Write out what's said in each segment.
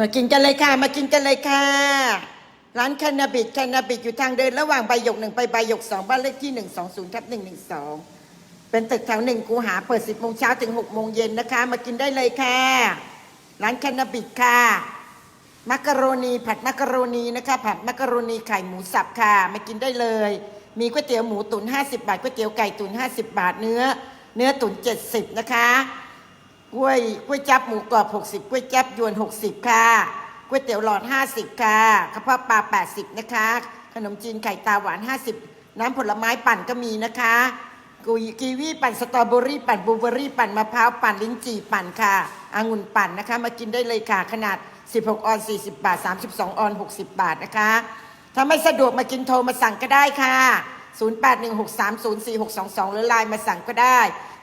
มากินกันเลยค่ะ มากินกันเลยค่ะ ร้านแคนาบิดคนาบิดอยู่ทางเดิน ระหว่างใบหยกหนึ่งไปใบหยกสองบ้านเลขที่หนึ่งสองศูนย์ทับหนึ่งหนึ่งสองเป็นตึกแถวหนึ่งคูหาเปิดสิบโมงเช้าถึงหกโมงเย็นนะคะ มากินได้เลยค่ะ ร้านแคนาบิดค่ะมักกะโรนีผัดมักกะโรนีนะคะ ผัดมักกะโรนีไข่หมูสับค่ะ มากินได้เลย มีก๋วยเตี๋ยวหมูตุ๋น50 บาทก๋วยเตี๋ยวไก่ตุ๋น50 บาทเนื้อ เนื้อตุ๋น70 นะคะ กล้วยกล้วยจับหมูกรอบ 60กล้วยจับยวน 60 ค่ะก๋วยเตี๋ยวหลอด 50 ค่ะกระเพาะปลา 80 นะคะ ขนมจีนไข่ตาหวาน 50 น้ำผลไม้ปั่นก็มีนะคะกุยกีวีปั่นสตรอเบอรี่ปั่นบลูเบอรี่ปั่นมะพร้าวปั่นลิ้นจี่ปั่นค่ะองุ่นปั่นนะคะ มากินได้เลยค่ะขนาด 16 ออน 40 บาท 32 ออน 60 บาทนะคะ ถ้าไม่สะดวกมากินโทรมาสั่งก็ได้ค่ะ 0816304622 หรือไลน์มาสั่งก็ได้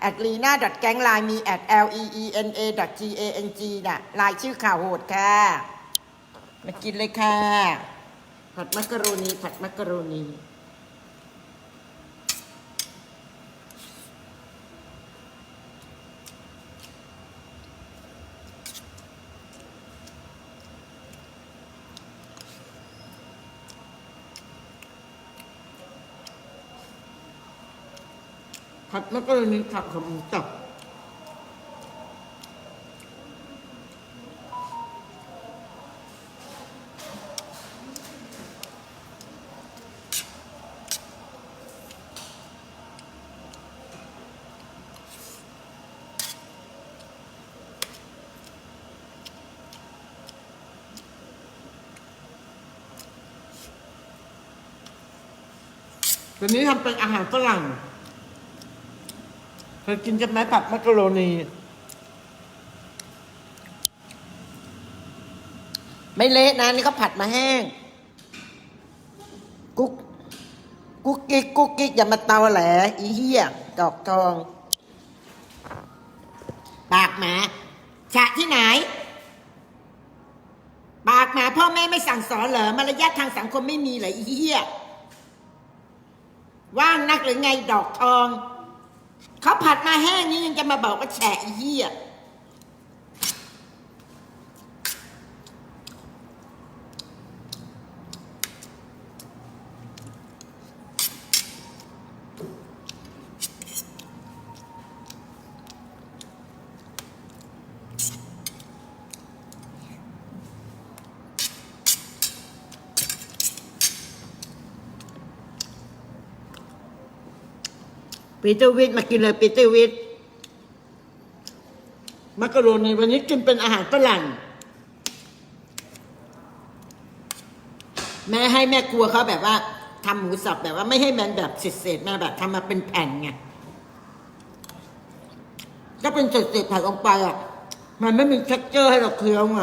at lena gang line มี at l e e n a g a n g น่ะไลน์ชื่อข่าวโหดค่ะ มากินเลยค่ะ ผัดมักกะโรนีผัดมักกะโรนี ผัดมักกะโรนีผัดขมตับตัวนี้ทำเป็นอาหารฝรั่ง เคยกินกันไหมผัดมักกะโรนี ไม่เละนะนี่เขาผัดมาแห้ง กุ๊กกุ๊กกิ๊กกุ๊กกิ๊กอย่ามาเตาแหลอีเหี้ยดอกทอง ปากหมาฉะที่ไหน ปากหมาพ่อแม่ไม่สั่งสอนเหรอมารยาททางสังคมไม่มีเหรออีเหี้ยว่างนักหรือไงดอกทอง เขาผัดมาแห้งนี้ยังจะมาบอกว่าแฉะอีเหี้ย ปีเตอร์วิทมากินเลยปีเตอร์วิทมักกะโรนีวันนี้กินเป็นอาหารฝรั่งแม่ให้แม่ครัวเขาแบบว่าทำหมูสับแบบว่าไม่ให้มันแบบเศษๆมาแบบทำมาเป็นแผ่นไงก็เป็นเศษๆผัดลงไปอะ มันไม่มีเท็กเจอร์ให้เราเคี้ยวไง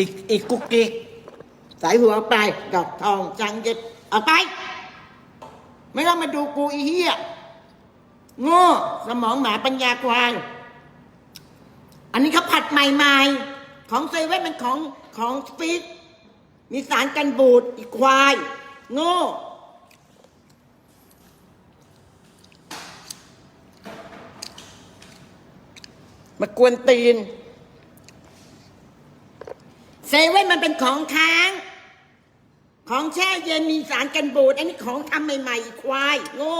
อีกอีกกุ๊กกิ๊กสายหัวไปดอกทองจังเย็ดเอาไป ไม่ต้องมาดูกูอีเหี้ยโง่สมองหมาปัญญาควายอันนี้เขาผัดใหม่ๆ ของเซเว่นเป็นของของสปีดมีสารกันบูดอีกควาย โง่ มากวนตีน เซเว่นมันเป็นของค้าง ของแช่เย็นมีสารกันบูด อันนี้ของทำใหม่ๆควาย โง่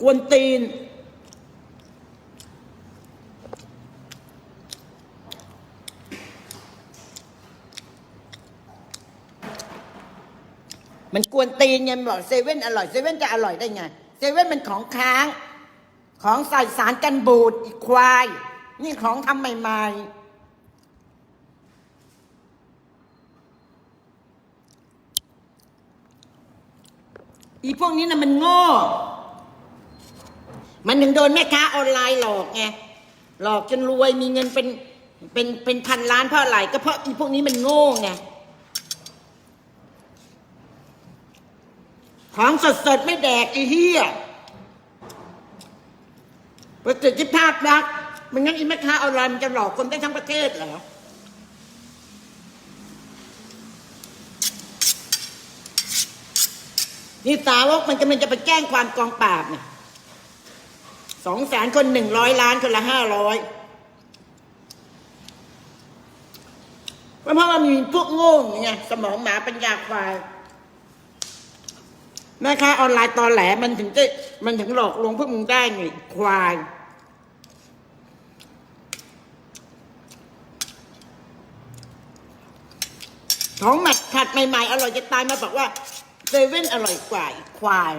กวนตีน มันกวนตีนไงบอกเซเว่นอร่อยเซเว่นจะอร่อยได้ไง เซเว่นมันของค้าง ของใส่สารกันบูดอีกควาย นี่ของทำใหม่ๆอีพวกนี้นะมันโง่ มันถึงโดนแม่ค้าออนไลน์หลอกไง หลอกจนรวยมีเงินเป็นเป็นเป็นพันล้านเพราะอะไรก็เพราะอีพวกนี้มันโง่ไง ของสดๆไม่แดกไอ้เหี้ยประสิทธิภาพรักมันงั้นอีแม่ค้าออนไลน์มันจะหลอกคนได้ทั้งประเทศเหรอนี่สาวกมันกำลังจะไปแจ้งความกองปราบเนี่ยสองแสนคนหนึ่งร้อยล้านคนละห้าร้อยเพราะว่ามีพวกโง่ไงสมองหมาปัญญาควาย แม่ค้าออนไลน์ตอนแหลมันถึงจะมันถึงหลอกลวงพวกมึงได้ไงควาย ของหมัดผัดใหม่ๆ อร่อยจะตายมาบอกว่าเซเว่นอร่อยกว่าอีกควาย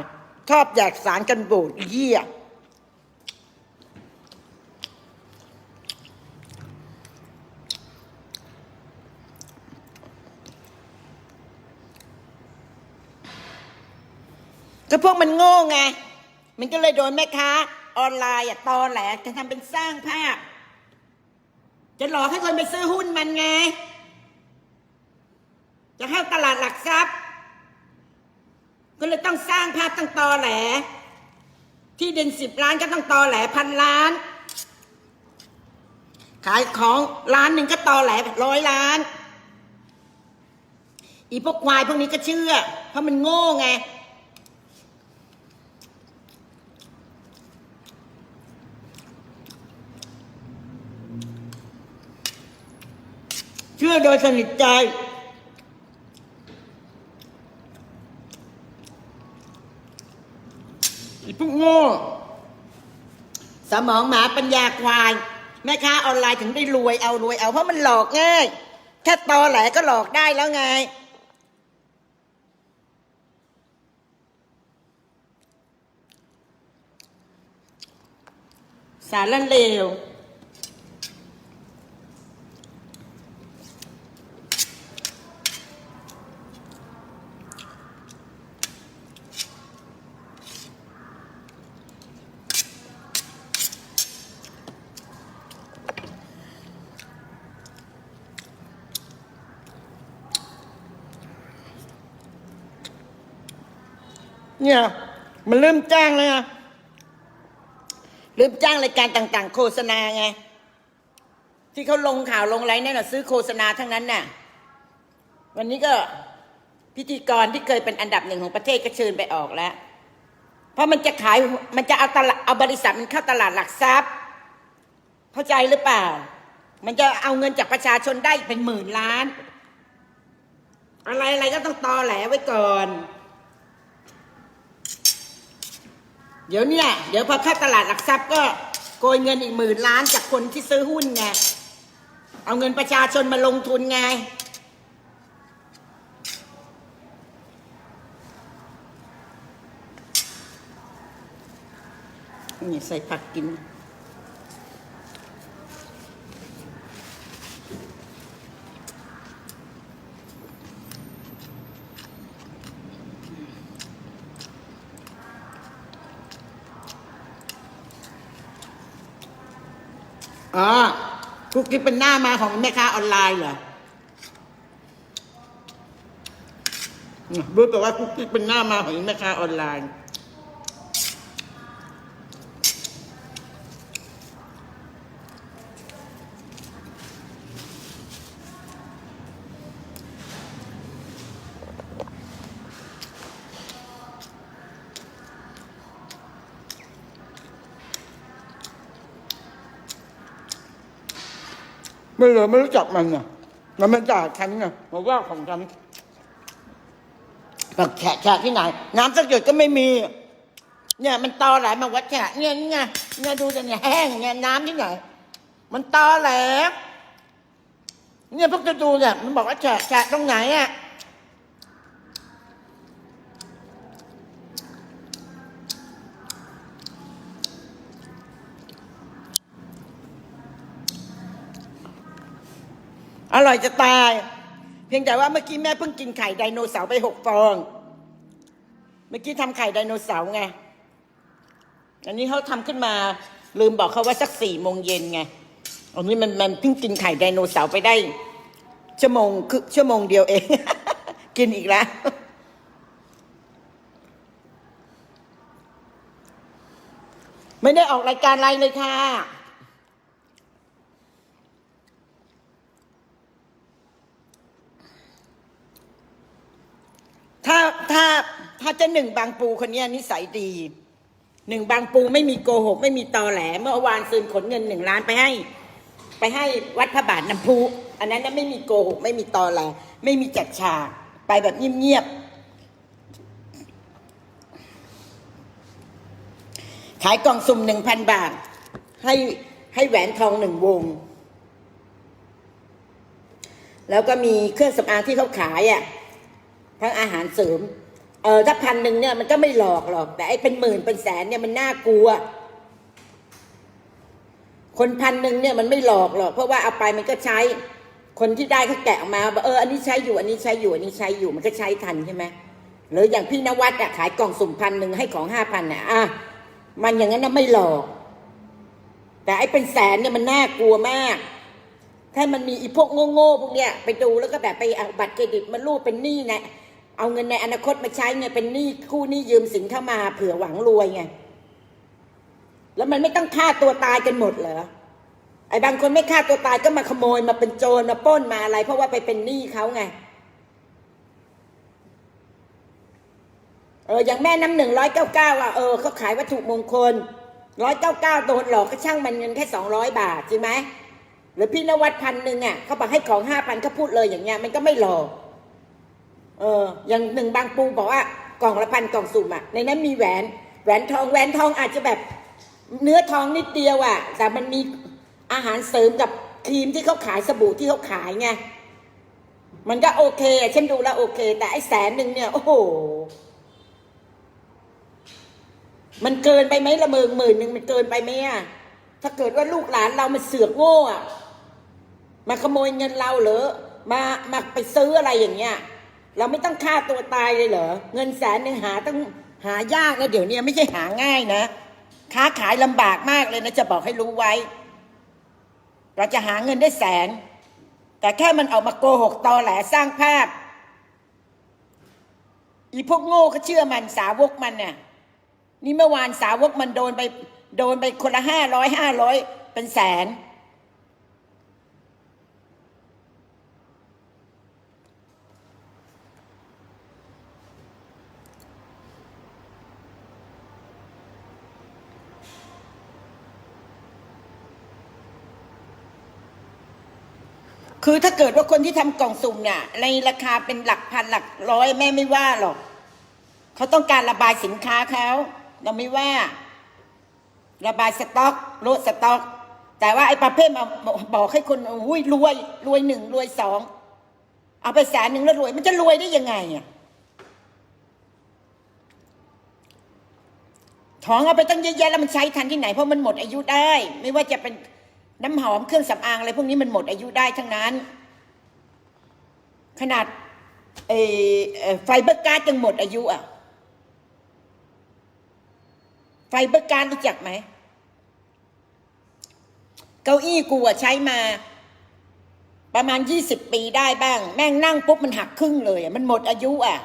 ชอบอยากสารกันบูดเยี่ย ก็พวกมันโง่ไง มันก็เลยโดนแม่ค้า ออนไลน์อะตอแหลจะทำเป็นสร้างภาพ จะหลอกให้คนไปซื้อหุ้นมันไง จะเข้าตลาดหลักทรัพย์ ก็เลยต้องสร้างภาพตั้งตอแหล ที่ดินสิบล้านก็ต้องตอแหลพันล้าน ขายของล้านหนึ่งก็ตอแหลร้อยล้าน อีพวกควายพวกนี้ก็เชื่อ เพราะมันโง่ไง เชื่อโดยสนิทใจอีพวกโง่ สมองหมาปัญญาควาย แม่ค้าออนไลน์ถึงได้รวยเอารวยเอาเพราะมันหลอกง่ายแค่ตอแหลก็หลอกได้แล้วไงสารเลว เนี่ย มันเริ่มจ้างแล้วไงเริ่มจ้างรายการต่าง ๆ โฆษณาไง ที่เขาลงข่าวลงไลน์นั่นน่ะซื้อโฆษณาทั้งนั้นน่ะ วันนี้ก็พิธีกรที่เคยเป็นอันดับหนึ่งของประเทศก็เชิญไปออกแล้ว เพราะมันจะขายมันจะเอาตลาดเอาบริษัทมันเข้าตลาดหลักทรัพย์ เข้าใจหรือเปล่า มันจะเอาเงินจากประชาชนได้เป็นหมื่นล้าน อะไรอะไรก็ต้องตอแหลไว้ก่อน เดี๋ยวเนี่ย เดี๋ยวพอเข้าตลาดหลักทรัพย์ก็โกยเงินอีกหมื่นล้านจากคนที่ซื้อหุ้นไง เอาเงินประชาชนมาลงทุนไง นี่ใส่ผักกิน อ๋อคุกกี้เป็นหน้ามาของแม่ค้าออนไลน์เหรอรู้แต่ว่าคุกกี้เป็นหน้ามาของแม่ค้าออนไลน์ ไม่เลยไม่รู้จักมันอะมันมาด่าฉันไงมาว่าของฉันแบบแฉะแฉะที่ไหน น้ำสักหยดก็ไม่มี เนี่ยมันตอแหลมาวัดแฉะเนี่ยนี่ไงเนี่ยดูแต่เนี่ยแห้งเนี่ยน้ำที่ไหน มันตอแหลเนี่ยพวกจะดูเนี่ยมันบอกว่าแฉะแฉะตรงไหนอะอ ร่อยจะตาย เพียงแต่ว่าเมื่อกี้แม่เพิ่งกินไข่ไดโนเสาร์ไปหกฟอง เมื่อกี้ทำไข่ไดโนเสาร์ไง อันนี้เขาทำขึ้นมาลืมบอกเขาว่าสักสี่โมงเย็นไง อันนี้มันมันเพิ่งกินไข่ไดโนเสาร์ไปได้ ชั่วโมงคือชั่วโมงเดียวเอง กินอีกแล้วไม่ได้ออกรายการอะไรเลยค่ะ ถ้าถ้าถ้าเจะหนึ่งบางปูคนเนี้ยนิสัยดีหนึ่งบางปูไม่มีโกหก ไม่มีตอแหล เมื่อวานซื้อขนเงินหนึ่งล้านไปให้ ไปให้วัดพระบาทน้ำพุอันนั้นนะไม่มีโกหก ไม่มีตอแหล ไม่มีจัดฉากไปแบบเงียบๆขายกล่องสุ่มหนึ่งพันบาท ให้ให้แหวนทองหนึ่งวง แล้วก็มีเครื่องสำอางที่เขาขายอะ ทั้งอาหารเสริม เออถ้าพันหนึ่งเนี่ยมันก็ไม่หลอกหรอก แต่ไอ้เป็นหมื่นเป็นแสนเนี่ยมันน่ากลัว คนพันหนึ่งเนี่ยมันไม่หลอกหรอก เพราะว่าเอาไปมันก็ใช้ คนที่ได้เขาแกะออกมาบอกเอออันนี้ใช้อยู่อันนี้ใช้อยู่อันนี้ใช้อยู่มันก็ใช้ทันใช่ไหมหรืออย่างพี่นวัดอะขายกล่องสุ่มพันหนึ่งให้ของห้าพันอะอะมันอย่างนั้นนะไม่หลอก แต่ไอ้เป็นแสนเนี่ยมันน่ากลัวมากถ้ามันมีอีพวกโง่ๆพวกเนี้ยไปดูแล้วก็แบบไปเอาบัตรเครดิตมารูดเป็นหนี้นะ เอาเงินในอนาคตมาใช้ไงเป็นหนี้กู้หนี้ยืมสินเข้ามาเผื่อหวังรวยไง แล้วมันไม่ต้องฆ่าตัวตายกันหมดเหรอไอ้บางคนไม่ฆ่าตัวตายก็มาขโมยมาเป็นโจรมาป้นมาอะไร เพราะว่าไปเป็นหนี้เขาไงเอออย่างแม่น้ำหนึ่งร้อยเก้าเก้าอะเออเขาขายวัตถุมงคลร้อยเก้าเก้าโดนหลอกก็ช่างมันเงินแค่สองร้อยบาทจริงไหมหรือพี่นวัดพันหนึ่งอะเขาบอกให้ของห้าพันเขาพูดเลยอย่างเงี้ยมันก็ไม่หลอก เอออย่างหนึ่งบางปูบอกว่ากล่องละพันกล่องสุ่มอะในนั้นมีแหวนแหวนทองแหวนทองอาจจะแบบเนื้อทองนิดเดียวอะแต่มันมีอาหารเสริมกับครีมที่เขาขายสบู่ที่เขาขายไงมันก็โอเคฉันดูแล้วโอเค แต่ไอ้แสนหนึ่งเนี่ยโอ้โหมันเกินไปไหมละเมิงหมื่นหนึ่งมันเกินไปไหมอะถ้าเกิดว่าลูกหลานเรามันเสือกโง่อะมาขโมยเงินเราเหรอมามาไปซื้ออะไรอย่างเงี้ย เราไม่ต้องฆ่าตัวตายเลยเหรอ เงินแสนหนึ่งหาต้องหายากนะเดี๋ยวนี้ไม่ใช่หาง่ายนะ ค้าขายลำบากมากเลยนะจะบอกให้รู้ไว้ เราจะหาเงินได้แสน แต่แค่มันออกมาโกหกตอแหลสร้างภาพ อีพวกโง่เขาเชื่อมันสาวกมันเนี่ยนี่เมื่อวานสาวกมันโดนไปโดนไปคนละห้าร้อยห้าร้อยเป็นแสน คือถ้าเกิดว่าคนที่ทำกล่องสุ่มเนี่ยในราคาเป็นหลักพันหลักร้อยแม่ไม่ว่าหรอกเขาต้องการระบายสินค้าเขาเราไม่ว่า ระบายสต็อกลดสต็อก แต่ว่าไอ้ประเภทมาบอกให้คนอุ้ยรวย รวยหนึ่งรวยสองเอาไปแสนหนึ่งแล้วรวย มันจะรวยได้ยังไงอะของเอาไปตั้งเยอะแยะแล้วมันใช้ทันที่ไหนเพราะมันหมดอายุได้ ไม่ว่าจะเป็น น้ำหอมเครื่องสำอางอะไรพวกนี้มันหมดอายุได้ทั้งนั้น ขนาดไฟเบอร์การ์ดยังหมดอายุอะ ไฟเบอร์การ์ดรู้จักไหม เก้าอี้กูอะใช้มา ประมาณยี่สิบปีได้บ้าง แม่งนั่งปุ๊บมันหักครึ่งเลยอะมันหมดอายุอะ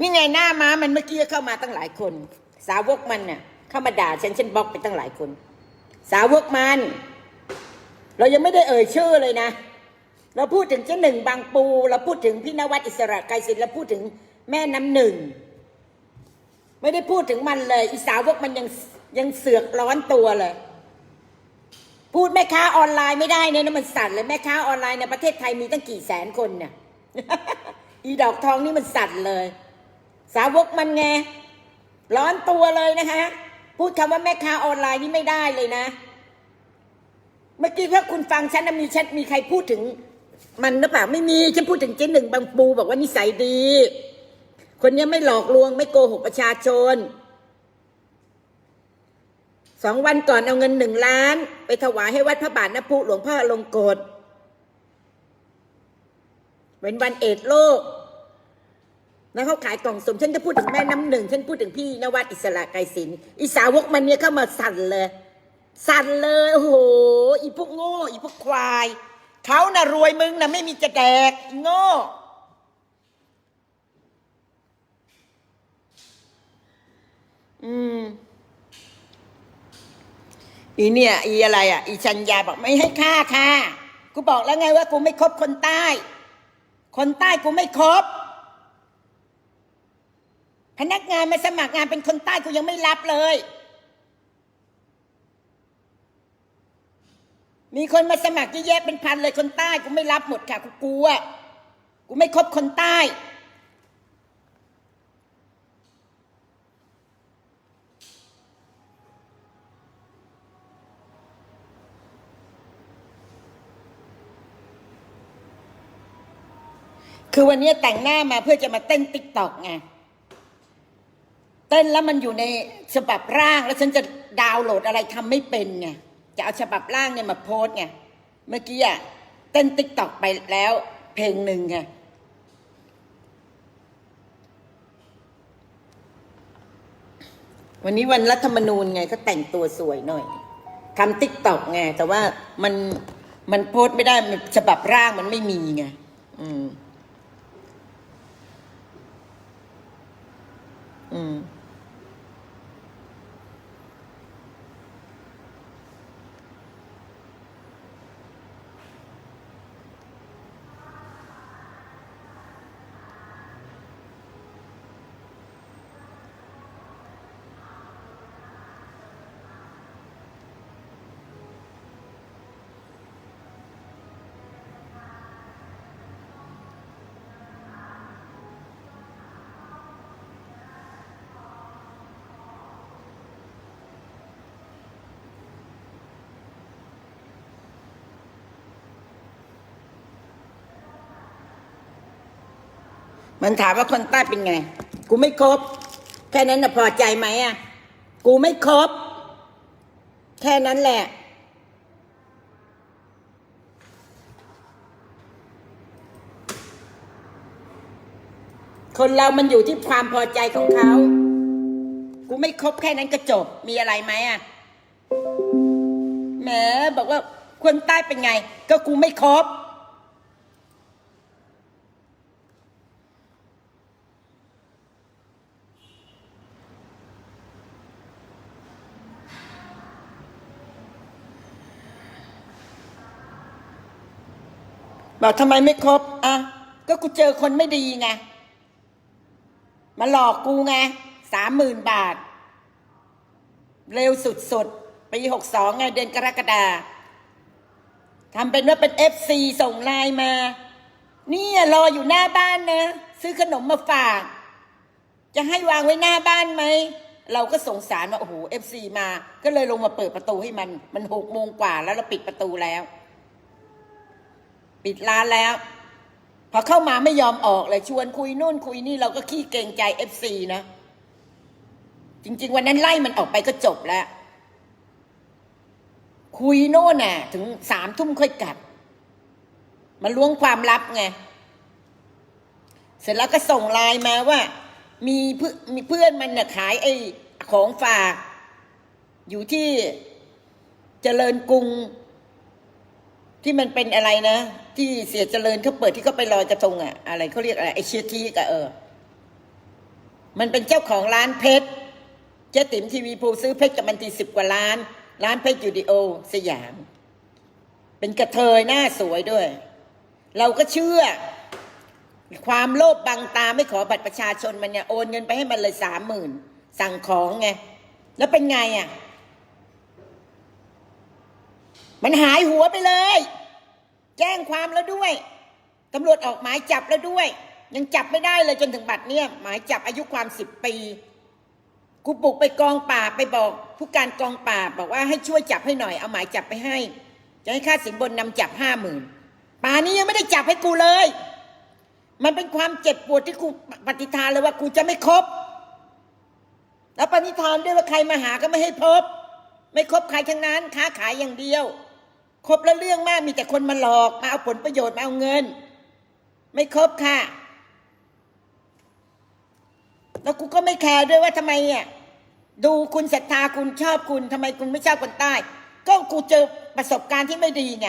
นี่ไงหน้าม้ามันเมื่อกี้เข้ามาตั้งหลายคน สาวกมันน่ะเข้ามาด่าฉันฉันบล็อกไปตั้งหลายคน สาวกมัน เรายังไม่ได้เอ่ยชื่อเลยนะ เราพูดถึงเจ้าหนึ่งบางปู เราพูดถึงพี่นวัดอิสระไกรศิลป์เราพูดถึงแม่น้ำหนึ่ง ไม่ได้พูดถึงมันเลยอีสาวกมันยังยังเสือกร้อนตัวเลย พูดแม่ค้าออนไลน์ไม่ได้เนี่ยนะมันสั่นเลยแม่ค้าออนไลน์ในประเทศไทยมีตั้งกี่แสนคนเนี่ยอีดอกทองนี่มันสั่นเลย สาวกมันไงร้อนตัวเลยนะคะ พูดคำว่าแม่ค้าออนไลน์นี่ไม่ได้เลยนะ เมื่อกี้ถ้าคุณฟังฉันนะมีฉันมีใครพูดถึง มันหรือเปล่าไม่มีฉันพูดถึงเจ๊หนึ่งบางปู บอกว่านิสัยดี คนนี้ไม่หลอกลวง ไม่โกหกประชาชนสองวันก่อนเอาเงินหนึ่งล้าน ไปถวายให้วัดพระบาทน้ำพุหลวงพ่อลงกฎเป็นวันเอดโลก แล้วเขาขายกล่องสมฉันจะพูดถึงแม่น้ำหนึ่ง ฉันพูดถึงพี่นวัดอิสระไกรศิลป์อีสาวกมันเนี่ยเข้ามาสั่นเลย สั่นเลยโอ้โหอีพวกโง่อีพวกควายเขาน่ะรวยมึงน่ะไม่มีจะแดกโง่อืมอีเนี่ยอีอะไรอะ อีชัญญาบอกไม่ให้ค่าค่ะ กูบอกแล้วไงว่ากูไม่คบคนใต้ คนใต้กูไม่คบ พนักงานมาสมัครงานเป็นคนใต้กูยังไม่รับเลย มีคนมาสมัครเยอะแยะเป็นพันเลยคนใต้กูไม่รับหมดค่ะกูกลัวกูไม่คบคนใต้ คือวันนี้แต่งหน้ามาเพื่อจะมาเต้นติ๊กตอกไง เต้นแล้วมันอยู่ในฉบับร่างแล้วฉันจะดาวน์โหลดอะไรทำไม่เป็นไงจะเอาฉบับร่างเนี่ยมาโพสไงเมื่อกี้อะเต้นติ๊กตอกไปแล้ว เพลงหนึ่งไงวันนี้วันรัฐธรรมนูญไงก็แต่งตัวสวยหน่อยทำติ๊กตอกไงแต่ว่ามันมันโพสไม่ได้ฉบับร่างมันไม่มีไงอืม อืม มันถามว่าคนใต้เป็นไง กูไม่ครบ แค่นั้นน่ะพอใจไหมอะ กูไม่ครบ แค่นั้นแหละ คนเรามันอยู่ที่ความพอใจของเขา กูไม่ครบแค่นั้นก็จบ มีอะไรไหมอะ แหมบอกว่าคนใต้เป็นไง ก็กูไม่ครบ บอกทำไมไม่ครบอะก็กูเจอคนไม่ดีไงมาหลอกกูไงสามหมื่นบาท เร็วสุดๆปีหกสองไงเดือนกรกฎาทำเป็นว่าเป็นเอฟซีส่งไลน์มา นี่รออยู่หน้าบ้านนะ ซื้อขนมมาฝาก จะให้วางไว้หน้าบ้านไหม เราก็สงสารว่า โอ้โหเอฟซีมา ก็เลยลงมาเปิดประตูให้มัน มันหกโมงกว่าแล้วเราปิดประตูแล้ว ปิดร้านแล้ว พอเข้ามาไม่ยอมออกเลยชวนคุยนู่นคุยนี่เราก็ขี้เกรงใจเอฟซีนะ จริง ๆ วันนั้นไล่มันออกไปก็จบแล้ว คุยโน่นน่ะ ถึงสามทุ่มค่อยกลับมาล้วงความลับไง เสร็จแล้วก็ส่งไลน์มาว่า มีเพื่อนมีเพื่อนมันน่ะขายไอ้ของฝาก อยู่ที่เจริญกรุง ที่มันเป็นอะไรนะ ที่เสียเจริญเขาเปิดที่เขาไปลอยกระทงอะอะไรเขาเรียกอะไรไอเชียทีกะเออ มันเป็นเจ้าของร้านเพชรเจ๊ติ๋มทีวีภูซื้อเพชรกับมันทีสิบกว่าล้าน ร้านเพชรยูดิโอสยาม เป็นกระเทยหน้าสวยด้วย เราก็เชื่อ ความโลภบังตาไม่ขอบัตรประชาชนมันเนี่ยโอนเงินไปให้มันเลยสามหมื่นสั่งของไง แล้วเป็นไงอะ มันหายหัวไปเลย แจ้งความแล้วด้วยตำรวจออกหมายจับแล้วด้วย ยังจับไม่ได้เลยจนถึงบัดเนี่ยหมายจับอายุความสิบปีกูปลุกไปกองปราไปบอกผู้การกองปราบอกว่าให้ช่วยจับให้หน่อยเอาหมายจับไปให้ จะให้ค่าสินบนนำจับห้าหมื่นป่านี้ยังไม่ได้จับให้กูเลย มันเป็นความเจ็บปวดที่กูปฏิทานเลยว่ากูจะไม่คบ แล้วปณิธานด้วยว่าใครมาหาก็ไม่ให้พบ ไม่คบใครทั้งนั้นค้าขายอย่างเดียว ครบแล้วเรื่องมากมีแต่คนมาหลอก มาเอาผลประโยชน์มาเอาเงิน ไม่ครบค่ะ แล้วกูก็ไม่แคร์ด้วยว่าทำไมเนี่ยดูคุณศรัทธาคุณชอบคุณทำไมคุณไม่ชอบคนใต้ ก็กูเจอประสบการณ์ที่ไม่ดีไง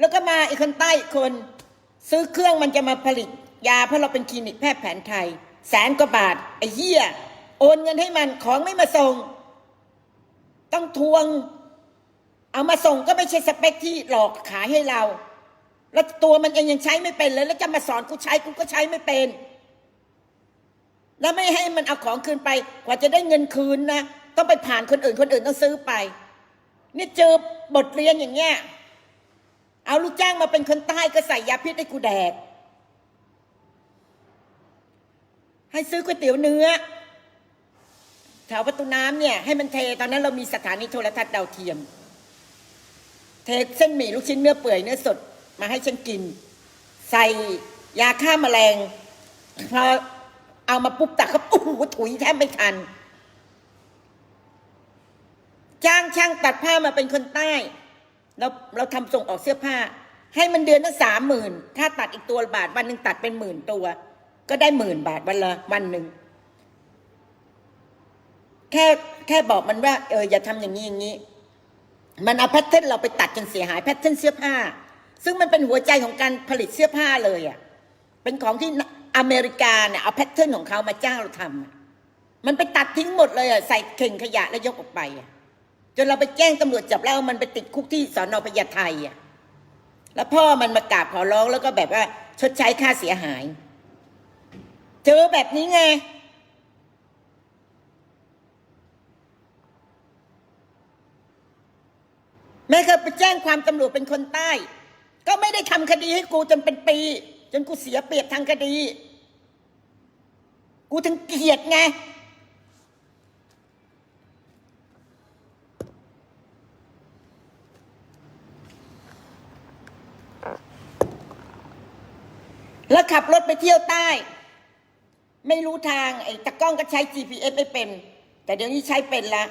แล้วก็มาไอ้คนใต้คนซื้อเครื่องมันจะมาผลิต ยาเพราะเราเป็นคลินิกแพทย์แผนไทย แสนกว่าบาทไอ้เหี้ยโอนเงินให้มันของไม่มาส่ง ต้องทวง เอามาส่งก็ไม่ใช่สเปคที่หลอกขายให้เรา แล้วตัวมันเองยังใช้ไม่เป็นเลย แล้วจะมาสอนกูใช้กูก็ใช้ไม่เป็น แล้วไม่ให้มันเอาของคืนไป กว่าจะได้เงินคืนนะต้องไปผ่านคนอื่นคนอื่นต้องซื้อไป นี่เจอบทเรียนอย่างเงี้ยเอาลูกจ้างมาเป็นคนใต้ก็ใส่ยาพิษให้กูแดก ให้ซื้อก๋วยเตี๋ยวเนื้อแถวประตูน้ำเนี่ยให้มันเทตอนนั้นเรามีสถานีโทรทัศน์ดาวเทียม เทเส้นหมี่ลูกชิ้นเนื้อเปื่อยเนื้อสดมาให้ฉันกิน ใส่ยาฆ่าแมลงพอเอามาปุ๊บตักก็โอ้โหถุยแทบไม่ทัน จ้างช่างตัดผ้ามาเป็นคนใต้ เราเราทำส่งออกเสื้อผ้า ให้มันเดือนละสามหมื่นถ้าตัดอีกตัวบาท วันหนึ่งตัดเป็นหมื่นตัว ก็ได้หมื่นบาทวันละวันหนึ่งแค่แค่บอกมันว่า เอออย่าทำอย่างนี้อย่างนี้ มันเอาแพทเทิร์นเราไปตัดจนเสียหายแพทเทิร์นเสื้อผ้า ซึ่งมันเป็นหัวใจของการผลิตเสื้อผ้าเลยอะเป็นของที่อเมริกาเนี่ยเอาแพทเทิร์นของเขามาจ้างเราทำมันไปตัดทิ้งหมดเลยอะใส่เข่งขยะแล้วยกออกไปอะจนเราไปแจ้งตำรวจจับแล้วมันไปติดคุกที่สอนอพญาไทอะแล้วพ่อมันมากราบขอร้องแล้วก็แบบว่าชดใช้ค่าเสียหาย เจอแบบนี้ไง แม่เคยไปแจ้งความตำรวจเป็นคนใต้ ก็ไม่ได้ทำคดีให้กูจนเป็นปี จนกูเสียเปรียบทางคดี กูถึงเกลียดไง แล้วขับรถไปเที่ยวใต้ ไม่รู้ทางไอ้ตะกล้องก็ใช้ GPS ไม่เป็น แต่เดี๋ยวนี้ใช้เป็นละ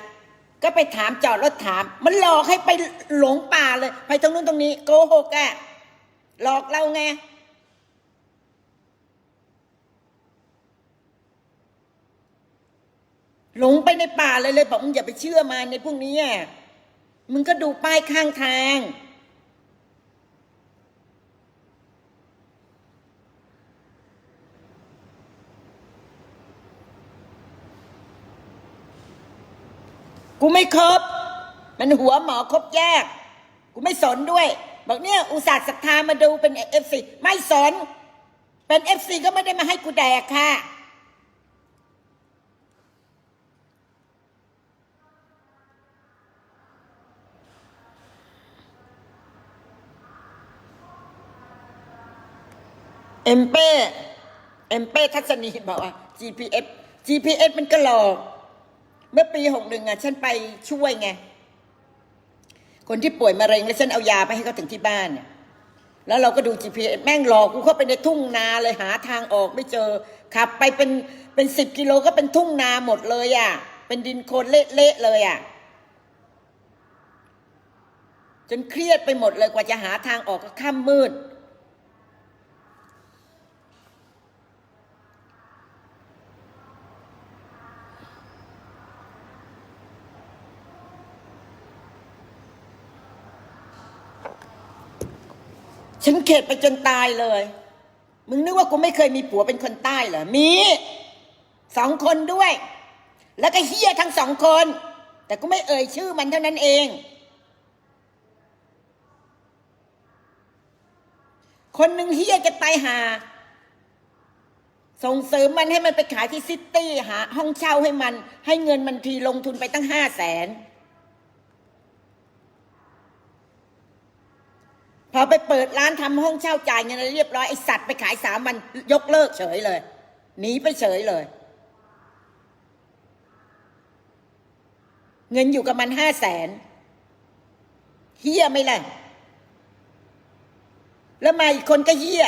ก็ไปถามจอดรถถาม มันหลอกให้ไปหลงป่าเลย ไปตรงนู้นตรงนี้โกหกอะหลอกเราไงหลงไปในป่าเลยเลยบอกมึงอย่าไปเชื่อมันในพวกนี้อะมึงก็ดูป้ายข้างทาง กูไม่ครบ มันหัวหมอครบแยก กูไม่สนด้วย บอกเนี่ย อุตส่าห์ศรัทธามาดูเป็นเอฟซีไม่สน เป็นเอฟซีก็ไม่ได้มาให้กูแดกค่ะ เอ็มเป้ เอ็มเป้ทัศนีบอกว่า GPS GPS มันก็หลอก เมื่อปีหกหนึ่งอะฉันไปช่วยไง คนที่ป่วยมะเร็งแล้วฉันเอายาไปให้เขาถึงที่บ้านเนี่ยแล้วเราก็ดู GPS แม่งหลอกกูเข้าไปในทุ่งนาเลยหาทางออกไม่เจอขับไปเป็นเป็นสิบกิโลก็เป็นทุ่งนาหมดเลยอะ เป็นดินโคลนเละๆเลยอะ จนเครียดไปหมดเลยกว่าจะหาทางออกก็ค่ำมืด ฉันเข็ดไปจนตายเลย มึงนึกว่ากูไม่เคยมีผัวเป็นคนใต้เหรอ มี สองคนด้วย แล้วก็เฮียทั้งสองคน แต่กูไม่เอ่ยชื่อมันเท่านั้นเอง คนหนึ่งเฮียจะตายหา ส่งเสริมมันให้มันไปขายที่ซิตี้หา ห้องเช่าให้มัน ให้เงินมันทีลงทุนไปตั้งห้าแสน พอไปเปิดร้านทำห้องเช่าจ่ายเงินอะไรเรียบร้อยไอสัตว์ไปขายสามวันยกเลิกเฉยเลยหนีไปเฉยเลย เงินอยู่กับมันห้าแสนเฮียไม่แหละแล้วมาอีกคนก็เฮีย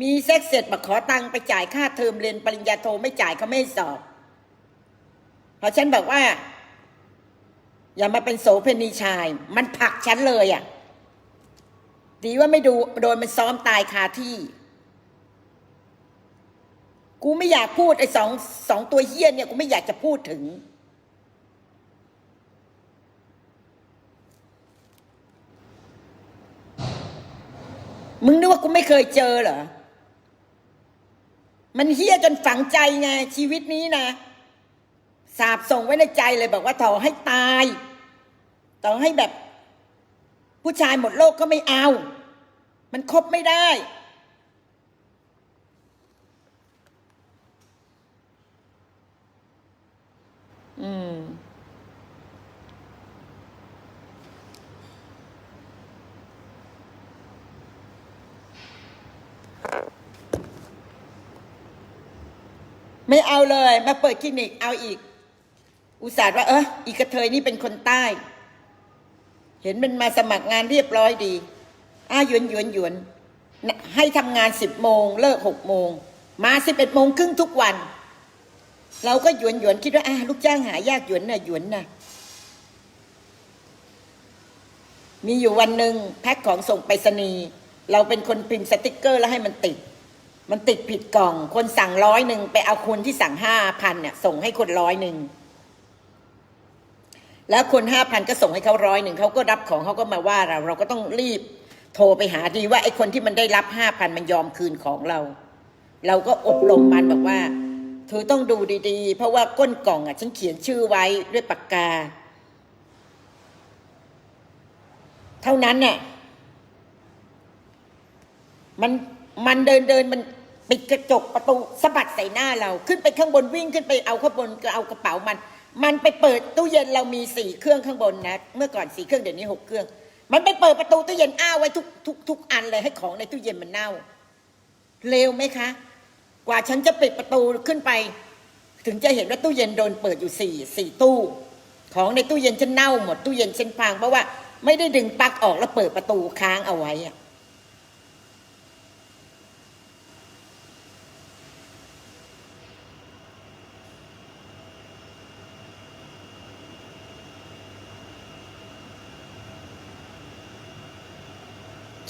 มีเซ็กเสร็จมาขอตังค์ไปจ่ายค่าเทอมเรียนปริญญาโทไม่จ่ายเขาไม่สอบพอฉันบอกว่า อย่ามาเป็นโสเพณีชาย มันผลักฉันเลยอะ่ะ ดีว่าไม่ดูโดนมันซ้อมตายคาที่ กูไม่อยากพูดไอ้สองสองตัวเฮี้ยนเนี่ยกูไม่อยากจะพูดถึง มึงนึกว่ากูไม่เคยเจอเหรอ มันเฮี้ยจนฝังใจไงชีวิตนี้นะ สาบส่งไว้ในใจเลยบอกว่าต่อให้ตาย ต่อให้แบบ ผู้ชายหมดโลกก็ไม่เอา มันคบไม่ได้ อืมไม่เอาเลย มาเปิดคลินิกเอาอีก อุตส่าห์ว่า เอออีกระเทยนี่เป็นคนใต้ เห็นมันมาสมัครงานเรียบร้อยดีอ้าหยวนหยวนหยวนให้ทำงานสิบโมง เลิกหกโมง มาสิบเอ็ดโมงครึ่งทุกวัน เราก็หยวนหยวนคิดว่าอ่าลูกจ้างหายากหยวนน่ะหยวนน่ะ มีอยู่วันหนึ่งแพ็คของส่งไปรษณีย์เราเป็นคนพิมพ์สติกเกอร์แล้วให้มันติด มันติดผิดกล่อง คนสั่งร้อยหนึ่งไปเอาคนที่สั่งห้าพันเนี่ยส่งให้คนร้อยหนึ่ง แล้วคนห้าพันก็ส่งให้เขาร้อยหนึ่งเขาก็รับของเขาก็มาว่าเรา เราก็ต้องรีบโทรไปหาดีว่าไอ้คนที่มันได้รับห้าพันมันยอมคืนของเรา เราก็อบรมมันบอกว่า เธอต้องดูดีๆ เพราะว่าก้นกล่องอะฉันเขียนชื่อไว้ด้วยปากกา เท่านั้นน่ะมันมันเดินเดินมันปิดกระจกประตูสะบัดใส่หน้าเราขึ้นไปข้างบนวิ่งขึ้นไปเอาข้างบนก็เอากระเป๋ามัน มันไปเปิดตู้เย็นเรามีสี่เครื่องข้างบนนะ เมื่อก่อนสี่เครื่องเดี๋ยวนี้หกเครื่อง มันไปเปิดประตูตู้เย็นอ้าไว้ทุกทุกทุกอันเลยให้ของในตู้เย็นมันเน่า เร็วไหมคะ กว่าฉันจะปิดประตูขึ้นไป ถึงจะเห็นว่าตู้เย็นโดนเปิดอยู่สี่สี่ตู้ ของในตู้เย็นฉันเน่าหมดตู้เย็นฉันพังเพราะว่าไม่ได้ดึงปลั๊กออกแล้วเปิดประตูค้างเอาไว้อะ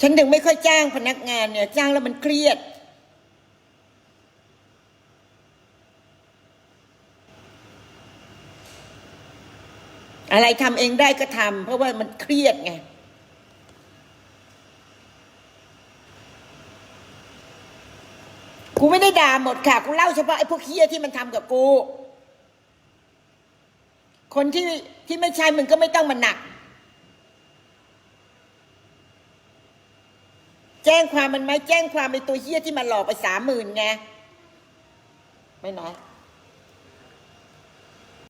ฉันถึงไม่ค่อยจ้างพนักงานเนี่ย จ้างแล้วมันเครียด อะไรทำเองได้ก็ทำเพราะว่ามันเครียดไงกูไม่ได้ด่าหมดค่ะ กูเล่าเฉพาะไอ้พวกเฮียที่มันทำกับกู คนที่ที่ไม่ใช่มึงก็ไม่ต้องมาหนัก จ้งความมันไหมแจ้งความไอ้ตัวเฮี้ยที่มันหลอกไปสามหมื่นไงไม่น้อย